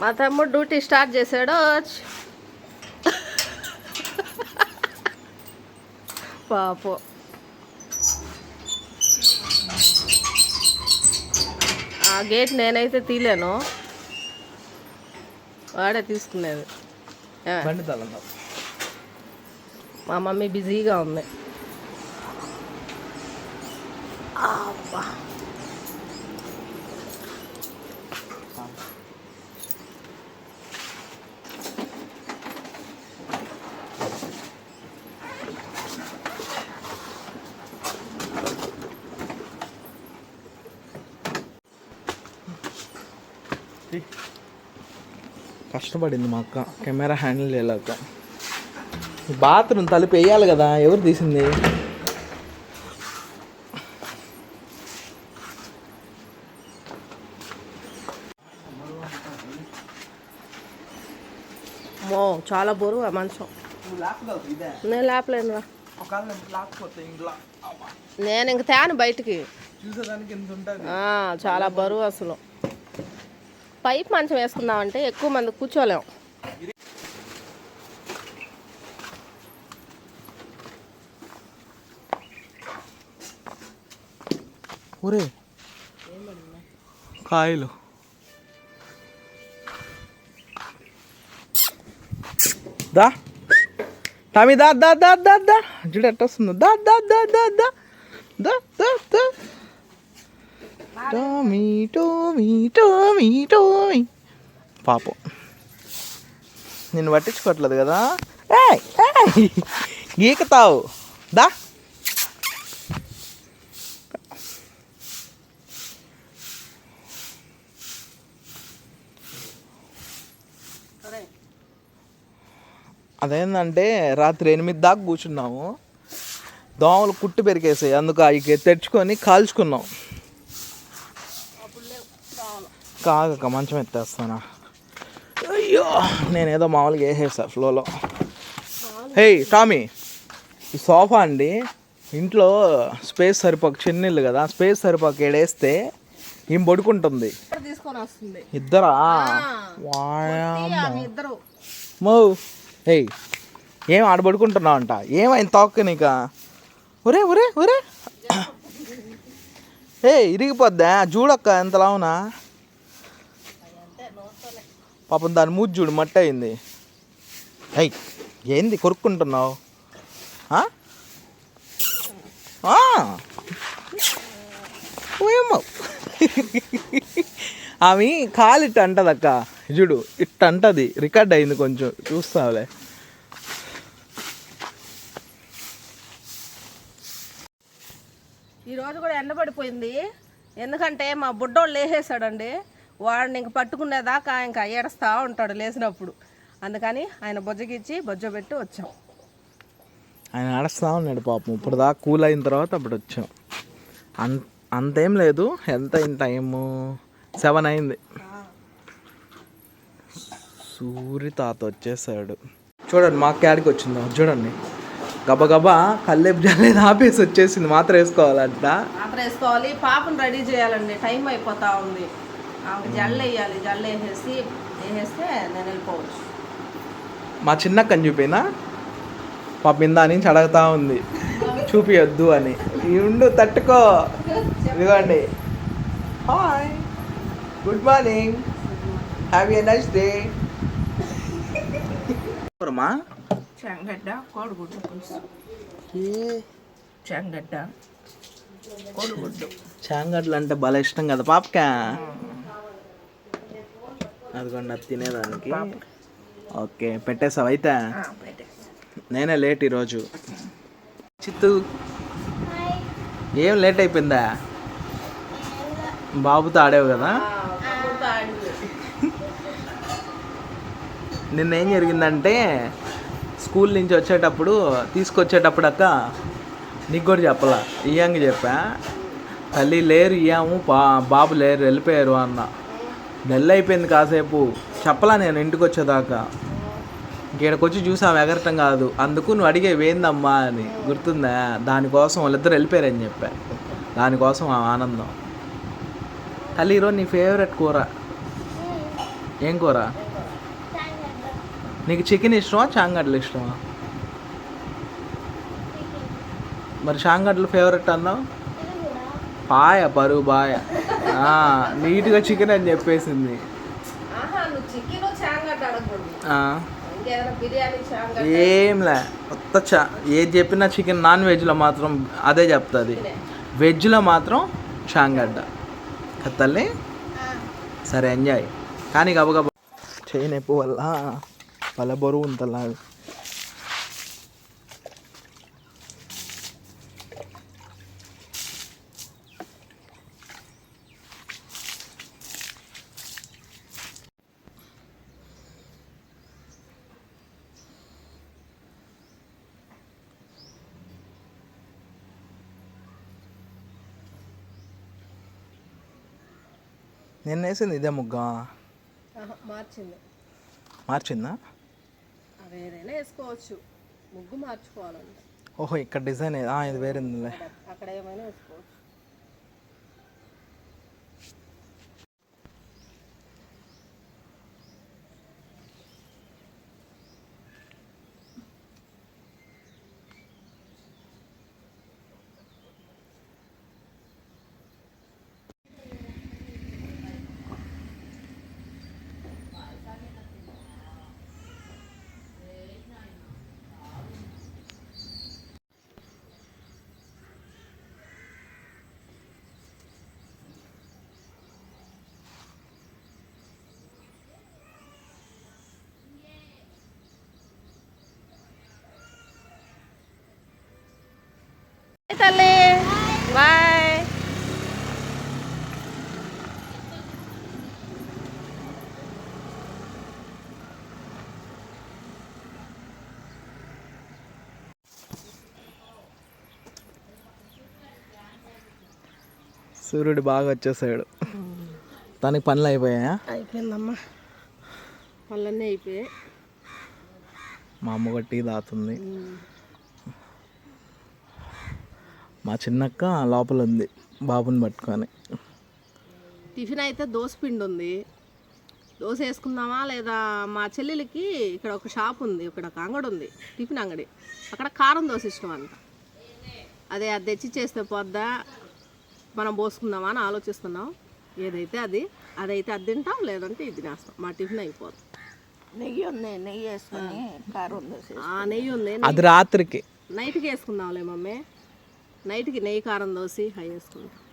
మా తమ్ముడు duty start చేశాడు. పాపం. ఆ గేట్ నేనైతే తీలేను. వాడే తీసుకునేది. మా మమ్మీ బిజీగా ఉంది. అబ్బా. కష్టపడింది మా అక్క. కెమెరా హ్యాండిల్ చేయలేక బాత్రూమ్ తలుపు వేయాలి కదా ఎవరు తీసింది? మో చాలా బరువు ఆ మంచం. నేను లేపలేను రా నేను ఇంక తేను బయటికి. చూసేదానికి ఎంత ఉంటుంది? ఆ, చాలా బరువు అసలు. పైప్ మంచం వేసుకుందామంటే ఎక్కువ మంది కూర్చోలేం. ఒరే. కాయలు. దా. టామీ దా దా దా దా దా. చూడు ఎట్ట దా దా దా దా దా. దా దా దా. టోమీ టోమీ టోమీ టోమీ పాపం. నేను పట్టించుకోవట్లేదు కదా? గీకతావు. దా. అదేంటంటే రాత్రి ఎనిమిది దాకా కూర్చున్నాము. దోమలు కుట్టు పెరిగేసాయి. అందుకు అవి తెచ్చుకొని కాల్చుకున్నాం. కాగక మంచం ఎత్తేస్తానా? అయ్యో నేనేదో మామూలుగా వేసేసా ఫ్లోలో. హే టామీ ఈ సోఫా అండి ఇంట్లో స్పేస్ సరిపోక చిన్నిల్లు కదా స్పేస్ సరిపోక ఏడేస్తే ఈమె పడుకుంటుంది? ఇద్దరా మో ఏయ్ ఏం ఆడ పడుకుంటున్నావు అంట ఏమైంది తోక్క నీక? ఒరే ఒరే ఒరే. ఏ ఇరిగిపోద్దా? చూడక్క ఎంత లావునా పాపం దాని మూతి చూడు మట్టి అయింది ఏయ్ ఏంది కొరుక్కుంటున్నావు? ఆ? ఆ. ఓయమ్మ. ఆమె కాలు ఇట్ట అంటది అక్క చూడు ఇట్ట అంటది. రికార్డ్ అయింది కొంచెం. చూస్తావులే. ఈ రోజు కూడా ఎండబడిపోయింది. ఎందుకంటే మా బుడ్డోళ్ళు లేసేసాడండి. వాడిని ఇంక పట్టుకునేదాకా ఇంకా ఏడుస్తూ ఉంటాడు లేచినప్పుడు. అందుకని ఆయన బొజ్జగిచ్చి బొజ్జ పెట్టి వచ్చాం. ఆయన నడుస్తా ఉన్నాడు పాపం. ఇప్పుడు దాకా కూల్ అయిన తర్వాత అప్పుడు వచ్చాం. అన్ అంతేం లేదు. ఎంత అయిన టైము? సెవెన్ అయింది. సూర్య తాత వచ్చేసాడు. చూడండి మా క్యాడికి వచ్చిందా? చూడండి. గబగబా కల్లేపు జల్లేదు ఆపేసి వచ్చేసింది. మాత్రం వేసుకోవాలంట. మాత్రం వేసుకోవాలి. పాపను రెడీ చేయాలండి. టైం అయిపోతా ఉంది. జల్లు వేయాలి జల్లు వేసేసి వేసేస్తే నేను వెళ్ళిపోవచ్చు. మా చిన్నక్కని చూపినా? పాప ఇందా నుంచి అడుగుతా ఉంది చూపియొద్దు అని. ఈ ఉండు తట్టుకో. ఇదిగోండి. Hi. Good morning. Have a nice day. మా చెంగడ్డ కోడిగుడ్డు పులుసు. చెంగడ్డ కోడిగుడ్డు. చాంగడ్లు అంటే భలే ఇష్టం కదా పాపకా? అదిగోండి అది తినేదానికి. ఓకే పెట్టేసావు? అయితే? నేనే లేట్ ఈరోజు. చిత్తు ఏం లేట్ అయిపోయిందా? బాబుతో ఆడేవు కదా? నిన్న ఏం జరిగిందంటే స్కూల్ నుంచి వచ్చేటప్పుడు తీసుకొచ్చేటప్పుడు అక్క నీకు కూడా చెప్పలా. ఇయ్యంగా చెప్పా. తల్లి లేరు ఇయ్యాము బా బాబు లేరు వెళ్ళిపోయారు అన్న. నెల అయిపోయింది కాసేపు. చెప్పలా నేను ఇంటికి వచ్చేదాకా ఇక్కడికి వచ్చి చూసాం ఎగరటం కాదు. అందుకు నువ్వు అడిగేవి ఏందమ్మా అని. గుర్తుందా? దానికోసం వాళ్ళిద్దరు వెళ్ళిపోయారని చెప్పా. దానికోసం ఆ ఆనందం. తల్లి ఈరోజు నీ ఫేవరెట్ కూర. ఏం కూర? నీకు చికెన్ ఇష్టమా చాంగడ్లు ఇష్టమా? మరి చాంగడ్లు ఫేవరెట్ అన్నావు? పాయ పరువు బాయ నీట్గా చికెన్ అని చెప్పేసింది. ఏంలే కొత్త చా ఏది చెప్పినా చికెన్ నాన్ వెజ్లో మాత్రం అదే చెప్తుంది. వెజ్లో మాత్రం చాంగడ్డ కదా తల్లి? సరే ఎంజాయ్ కానీ గబగబ చేయి నొప్పి వల్ల వాళ్ళ బరువు ఉంతలా నేను వేసింది ఇదే ముగ్గ. మార్చింది. మార్చిందా? ఏదైనా వేసుకోవచ్చు. ముగ్గు మార్చుకోవాలంటే. ఓహో ఇక్కడ డిజైన్ ఇది వేరే ఉందిలే అక్కడ ఏమైనా వేసుకోవచ్చు. తల్లి. బాయ్ సూర్యుడు బాగా వచ్చేసాడు. తనకి పనులు అయిపోయాయా? అయిపోయిందమ్మా. పళ్ళన్నీ అయిపోయాయి. మా అమ్మ టీ తాగుతుంది. మా చిన్నక్క లోపల ఉంది బాబుని పట్టుకొని. టిఫిన్ అయితే దోశ పిండి ఉంది. దోశ వేసుకుందామా లేదా మా చెల్లెలకి ఇక్కడ ఒక షాప్ ఉంది ఇక్కడ ఒక అంగడి ఉంది టిఫిన్ అంగడి. అక్కడ కారం దోశ ఇష్టం అంట. అదే అది తెచ్చి చేస్తే పోద్దా మనం పోసుకుందామా అని ఆలోచిస్తున్నాం. ఏదైతే అది అదైతే అది తింటాం లేదంటే ఇది తినేస్తాం. మా టిఫిన్ అయిపోద్ది నెయ్యి ఉంది నెయ్యి వేసుకొని కారం దోశ ఆ నెయ్యి ఉంది అది రాత్రికి. నైట్కి వేసుకుందాంలే మమ్మీ. నైట్కి నెయ్యి కారం దోసి హై వేసుకుంటాం